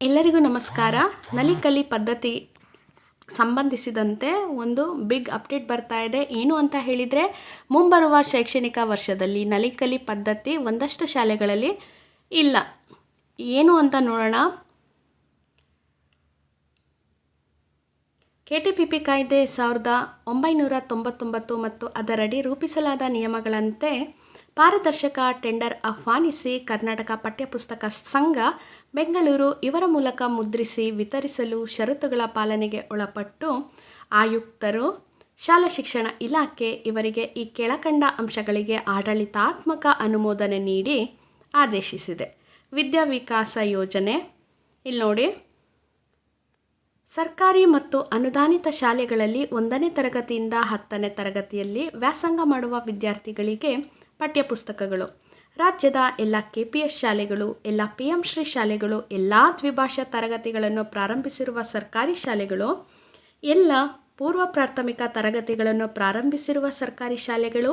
ಎಲ್ಲರಿಗೂ ನಮಸ್ಕಾರ. ನಲಿಕಲಿ ಪದ್ಧತಿ ಸಂಬಂಧಿಸಿದಂತೆ ಒಂದು ಬಿಗ್ ಅಪ್ಡೇಟ್ ಬರ್ತಾ ಇದೆ. ಏನು ಅಂತ ಹೇಳಿದರೆ, ಮುಂಬರುವ ಶೈಕ್ಷಣಿಕ ವರ್ಷದಲ್ಲಿ ನಲಿಕಲಿ ಪದ್ಧತಿ ಒಂದಷ್ಟು ಶಾಲೆಗಳಲ್ಲಿ ಇಲ್ಲ. ಏನು ಅಂತ ನೋಡೋಣ. ಕೆ ಟಿ ಪಿ ಪಿ ಕಾಯ್ದೆ ಸಾವಿರದ ಒಂಬೈನೂರ ತೊಂಬತ್ತೊಂಬತ್ತು ಮತ್ತು ಅದರಡಿ ರೂಪಿಸಲಾದ ನಿಯಮಗಳಂತೆ ಪಾರದರ್ಶಕ ಟೆಂಡರ್ ಆಹ್ವಾನಿಸಿ ಕರ್ನಾಟಕ ಪಠ್ಯಪುಸ್ತಕ ಸಂಘ ಬೆಂಗಳೂರು ಇವರ ಮೂಲಕ ಮುದ್ರಿಸಿ ವಿತರಿಸಲು ಷರತ್ತುಗಳ ಪಾಲನೆಗೆ ಒಳಪಟ್ಟು ಆಯುಕ್ತರು, ಶಾಲಾ ಶಿಕ್ಷಣ ಇಲಾಖೆ ಇವರಿಗೆ ಈ ಕೆಳಕಂಡ ಅಂಶಗಳಿಗೆ ಆಡಳಿತಾತ್ಮಕ ಅನುಮೋದನೆ ನೀಡಿ ಆದೇಶಿಸಿದೆ. ವಿದ್ಯಾ ವಿಕಾಸ ಯೋಜನೆ ಇಲ್ಲಿ ನೋಡಿ ಸರ್ಕಾರಿ ಮತ್ತು ಅನುದಾನಿತ ಶಾಲೆಗಳಲ್ಲಿ ಒಂದನೇ ತರಗತಿಯಿಂದ ಹತ್ತನೇ ತರಗತಿಯಲ್ಲಿ ವ್ಯಾಸಂಗ ಮಾಡುವ ವಿದ್ಯಾರ್ಥಿಗಳಿಗೆ ಪಠ್ಯಪುಸ್ತಕಗಳು. ರಾಜ್ಯದ ಎಲ್ಲ ಕೆ ಪಿ ಎಸ್ ಶಾಲೆಗಳು, ಎಲ್ಲ ಪಿ ಎಂ ಶ್ರೀ ಶಾಲೆಗಳು, ಎಲ್ಲ ದ್ವಿಭಾಷಾ ತರಗತಿಗಳನ್ನು ಪ್ರಾರಂಭಿಸಿರುವ ಸರ್ಕಾರಿ ಶಾಲೆಗಳು, ಎಲ್ಲ ಪೂರ್ವ ಪ್ರಾಥಮಿಕ ತರಗತಿಗಳನ್ನು ಪ್ರಾರಂಭಿಸಿರುವ ಸರ್ಕಾರಿ ಶಾಲೆಗಳು,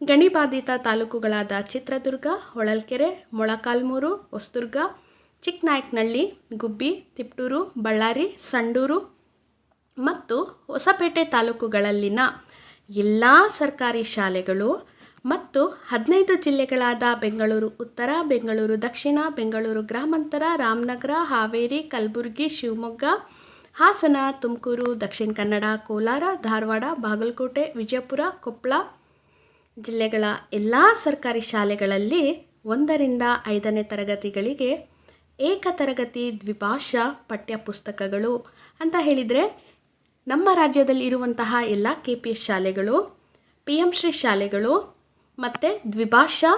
ಗಣಿಬಾಧಿತ ತಾಲೂಕುಗಳಾದ ಚಿತ್ರದುರ್ಗ, ಹೊಳಲ್ಕೆರೆ, ಮೊಳಕಾಲ್ಮೂರು, ಹೊಸದುರ್ಗ ಚಿಕ್ಕನಾಯಕನಹಳ್ಳಿ, ಗುಬ್ಬಿ, ತಿಪ್ಟೂರು, ಬಳ್ಳಾರಿ, ಸಂಡೂರು ಮತ್ತು ಹೊಸಪೇಟೆ ತಾಲೂಕುಗಳಲ್ಲಿನ ಎಲ್ಲ ಸರ್ಕಾರಿ ಶಾಲೆಗಳು ಮತ್ತು ಹದಿನೈದು ಜಿಲ್ಲೆಗಳಾದ ಬೆಂಗಳೂರು, ಉತ್ತರ, ಬೆಂಗಳೂರು, ದಕ್ಷಿಣ, ಬೆಂಗಳೂರು ಗ್ರಾಮಾಂತರ, ರಾಮನಗರ, ಹಾವೇರಿ, ಕಲಬುರಗಿ, ಶಿವಮೊಗ್ಗ, ಹಾಸನ, ತುಮಕೂರು, ದಕ್ಷಿಣ ಕನ್ನಡ, ಕೋಲಾರ, ಧಾರವಾಡ, ಬಾಗಲಕೋಟೆ, ವಿಜಯಪುರ, ಕೊಪ್ಪಳ ಜಿಲ್ಲೆಗಳ ಎಲ್ಲ ಸರ್ಕಾರಿ ಶಾಲೆಗಳಲ್ಲಿ ಒಂದರಿಂದ ಐದನೇ ತರಗತಿಗಳಿಗೆ ಏಕ ತರಗತಿ ದ್ವಿಭಾಷಾ ಪಠ್ಯಪುಸ್ತಕಗಳು ಅಂತ ಹೇಳಿದರೆ ನಮ್ಮ ರಾಜ್ಯದಲ್ಲಿ ಇರುವಂತಹ ಎಲ್ಲ ಕೆ ಪಿ ಎಸ್ ಶಾಲೆಗಳು ಪಿ ಎಂ ಶ್ರೀ ಶಾಲೆಗಳು ಮತ್ತು ದ್ವಿಭಾಷಾ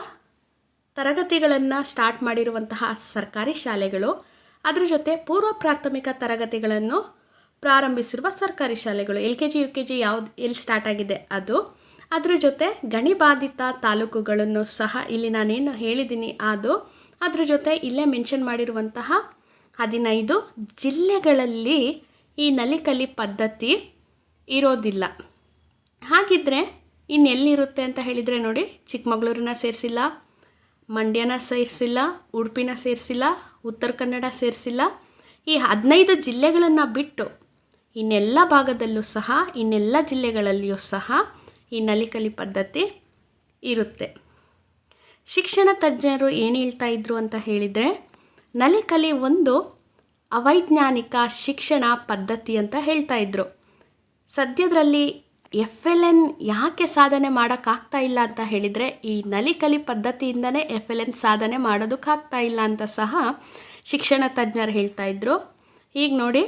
ತರಗತಿಗಳನ್ನು ಸ್ಟಾರ್ಟ್ ಮಾಡಿರುವಂತಹ ಸರ್ಕಾರಿ ಶಾಲೆಗಳು. ಅದರ ಜೊತೆ ಪೂರ್ವ ಪ್ರಾಥಮಿಕ ತರಗತಿಗಳನ್ನು ಪ್ರಾರಂಭಿಸಿರುವ ಸರ್ಕಾರಿ ಶಾಲೆಗಳು. L K G, U K G ಯಾವ್ದು ಎಲ್ಲಿ ಸ್ಟಾರ್ಟ್ ಆಗಿದೆ ಅದು. ಅದ್ರ ಜೊತೆ ಗಣಿಬಾಧಿತ ತಾಲೂಕುಗಳನ್ನು ಸಹ ಇಲ್ಲಿ ನಾನೇನು ಹೇಳಿದ್ದೀನಿ ಅದು. ಅದ್ರ ಜೊತೆ ಇಲ್ಲೇ ಮೆನ್ಷನ್ ಮಾಡಿರುವಂತಹ ಹದಿನೈದು ಜಿಲ್ಲೆಗಳಲ್ಲಿ ಈ ನಲಿಕಲಿ ಪದ್ಧತಿ ಇರೋದಿಲ್ಲ. ಹಾಗಿದ್ದರೆ ಇನ್ನೆಲ್ಲಿರುತ್ತೆ ಅಂತ ಹೇಳಿದರೆ ನೋಡಿ ಚಿಕ್ಕಮಗಳೂರಿನ ಸೇರಿಸಿಲ್ಲ, ಮಂಡ್ಯನ ಸೇರಿಸಿಲ್ಲ, ಉಡುಪಿನ ಸೇರಿಸಿಲ್ಲ, ಉತ್ತರ ಕನ್ನಡ ಸೇರಿಸಿಲ್ಲ. ಈ ಹದಿನೈದು ಜಿಲ್ಲೆಗಳನ್ನು ಬಿಟ್ಟು ಇನ್ನೆಲ್ಲ ಭಾಗದಲ್ಲೂ ಸಹ, ಇನ್ನೆಲ್ಲ ಜಿಲ್ಲೆಗಳಲ್ಲಿಯೂ ಸಹ ಈ ನಲಿಕಲಿ ಪದ್ಧತಿ ಇರುತ್ತೆ. ಶಿಕ್ಷಣ ತಜ್ಞರು ಏನು ಹೇಳ್ತಾ ಇದ್ರು ಅಂತ ಹೇಳಿದರೆ, ನಲಿಕಲಿ ಒಂದು ಅವೈಜ್ಞಾನಿಕ ಶಿಕ್ಷಣ ಪದ್ಧತಿ ಅಂತ ಹೇಳ್ತಾ ಇದ್ರು. ಸದ್ಯದರಲ್ಲಿ ಎಫ್ ಎಲ್ ಎನ್ ಯಾಕೆ ಸಾಧನೆ ಮಾಡೋಕ್ಕಾಗ್ತಾ ಇಲ್ಲ ಅಂತ ಹೇಳಿದರೆ, ಈ ನಲಿಕಲಿ ಪದ್ಧತಿಯಿಂದನೇ ಎಫ್ ಎಲ್ ಎನ್ ಸಾಧನೆ ಮಾಡೋದಕ್ಕಾಗ್ತಾ ಇಲ್ಲ ಅಂತ ಸಹ ಶಿಕ್ಷಣ ತಜ್ಞರು ಹೇಳ್ತಾ ಇದ್ರು. ಈಗ ನೋಡಿ